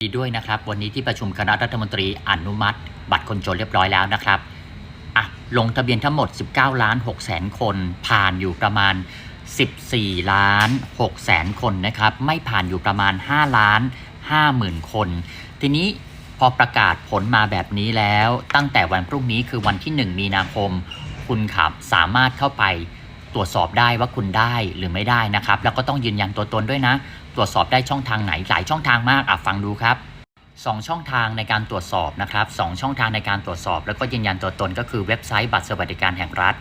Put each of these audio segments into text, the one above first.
ดีด้วยนะครับวันนี้ที่ประชุมคณะรัฐมนตรีอนุมัติ บัตรคนจนเรียบร้อยแล้วนะครับอะลงทะเบียนทั้งหมด 19 ล้าน6แสนคน ผ่านอยู่ประมาณ 14 ล้าน6แสนคนนะครับไม่ผ่านอยู่ประมาณ 5 ล้าน5หมื่นคน ทีนี้พอประกาศผลมาแบบนี้แล้ว ตั้งแต่วันพรุ่งนี้คือวันที่ 1 มีนาคม คุณขับสามารถเข้าไป ตรวจสอบได้ว่าคุณได้หรือไม่ได้นะครับ แล้วก็ต้องยืนยันตัวตนด้วยนะ ตรวจสอบได้ช่องทางไหนหลายช่องทางมากอะฟังดูครับ2ช่องทางในการตรวจสอบนะครับสองช่องทางในการตรวจสอบ แล้วก็ยืนยันตัวตนก็คือเว็บไซต์บัตรสวัสดิการแห่งรัฐ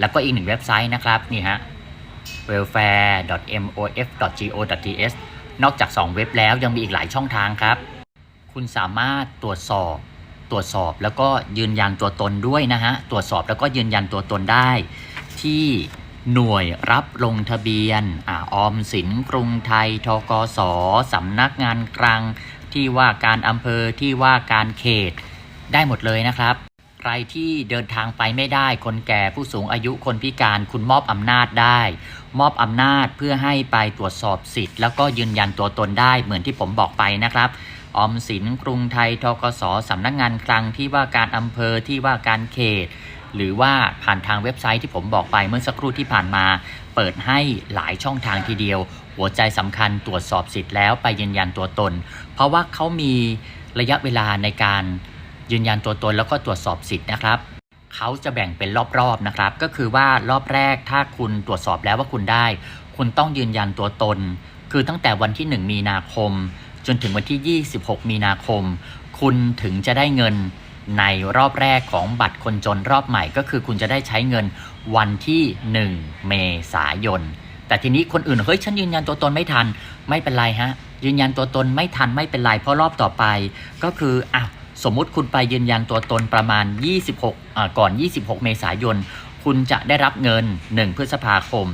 แล้วก็อีกหนึ่งเว็บไซต์นะครับนี่ฮะ welfare.mof.go.th นอกจาก 2 เว็บแล้วยังมีอีกหลายช่องทางครับ คุณสามารถตรวจสอบ ตรวจสอบแล้วก็ยืนยันตัวตนด้วยนะฮะ ตรวจสอบแล้วก็ยืนยันตัวตนได้ที่ หน่วยรับลงทะเบียนอออมสินกรุงไทยทกสสำนักงานกลางที่ว่าการอำเภอที่ว่าการเขต ได้หมดเลยนะครับ ใครที่เดินทางไปไม่ได้คนแก่ผู้สูงอายุคนพิการคุณมอบอำนาจได้ มอบอำนาจเพื่อให้ไปตรวจสอบสิทธิ์ แล้วก็ยืนยันตัวตนได้เหมือนที่ผมบอกไปนะครับออมสินกรุงไทยทกสสำนักงานคลังที่ว่าการอำเภอที่ว่าการเขต หรือว่าผ่านทางเว็บไซต์ที่ผมบอกไปเมื่อสักครู่ที่ผ่านมา เปิดให้หลายช่องทางทีเดียว หัวใจสำคัญตรวจสอบสิทธิ์แล้วไปยืนยันตัวตน เพราะว่าเขามีระยะเวลาในการยืนยันตัวตนแล้วก็ตรวจสอบสิทธิ์นะครับเขาจะแบ่งเป็นรอบๆนะครับ ก็คือว่ารอบแรกถ้าคุณตรวจสอบแล้วว่าคุณได้ คุณต้องยืนยันตัวตน คือตั้งแต่วันที่ 1 มีนาคม จนถึงวันที่ 26 มีนาคม คุณถึงจะได้เงิน ในรอบแรกของบัตรคนจนรอบใหม่ก็คือคุณจะได้ใช้เงินวันที่ 1 เมษายน แต่ทีนี้คนอื่นเฮ้ยฉันยืนยันตัวตนไม่ทันไม่เป็นไรฮะ ยืนยันตัวตนไม่ทันไม่เป็นไรเพราะรอบต่อไป ก็คืออะสมมุติคุณไปยืนยันตัวตนประมาณ 26อ่าก่อน 26 เมษายน คุณจะได้รับเงิน 1 พฤษภาคม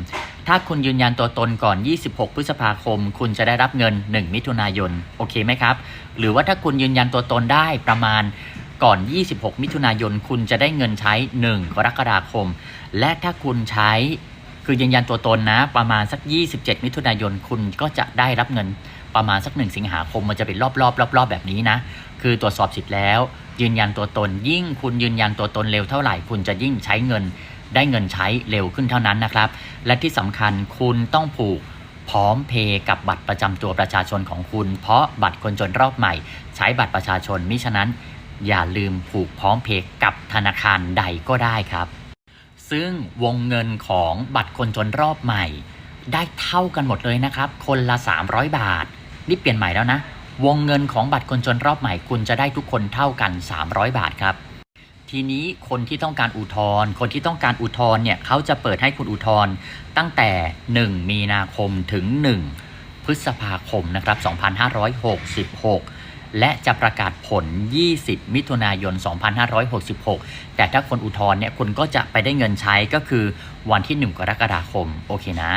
ถ้าคุณยืนยันตัวตนก่อน 26 พฤษภาคม คุณจะได้รับเงิน 1 มิถุนายน โอเคไหมครับ หรือว่าถ้าคุณยืนยันตัวตนได้ประมาณ ก่อน 26 มิถุนายน คุณจะได้เงินใช้ 1 กรกฎาคม และถ้าคุณใช้คือยืนยันตัวตนนะ ประมาณสัก 27 มิถุนายน คุณก็จะได้รับเงินประมาณสัก 1 สิงหาคม มันจะเป็นรอบๆรอบๆแบบนี้นะ คือตรวจสอบสิทธิ์แล้ว ยืนยันตัวตน ยิ่งคุณยืนยันตัวตนเร็วเท่าไหร่ คุณจะยิ่งใช้เงินได้เงินใช้เร็วขึ้นเท่านั้นนะครับ และที่สำคัญคุณต้องผูกพร้อมเพย์กับบัตรประจำตัวประชาชนของคุณ เพราะบัตรคนจนรอบใหม่ ใช้บัตรประชาชนมิฉะนั้น อย่าลืมผูกพร้อมเพย์กับธนาคารใดก็ได้ครับ ซึ่งวงเงินของบัตรคนจนรอบใหม่ ได้เท่ากันหมดเลยนะครับ คนละ 300 บาทนี่เปลี่ยนใหม่แล้วนะ วงเงินของบัตรคนจนรอบใหม่ คุณจะได้ทุกคนเท่ากัน 300 บาทครับ ทีนี้คนที่ต้องการอุทธรณ์คนที่ต้องการอุทธรณ์เนี่ยเขาจะเปิดให้คุณอุทธรณ์ตั้งแต่ 1 มีนาคมถึง 1 พฤษภาคมนะครับ 2566 และจะประกาศผล 20 มิถุนายน 2566 แต่ถ้าคนอุทธรณ์เนี่ยคุณก็จะไปได้เงินใช้ก็คือวันที่ 1 กรกฎาคม โอเคนะ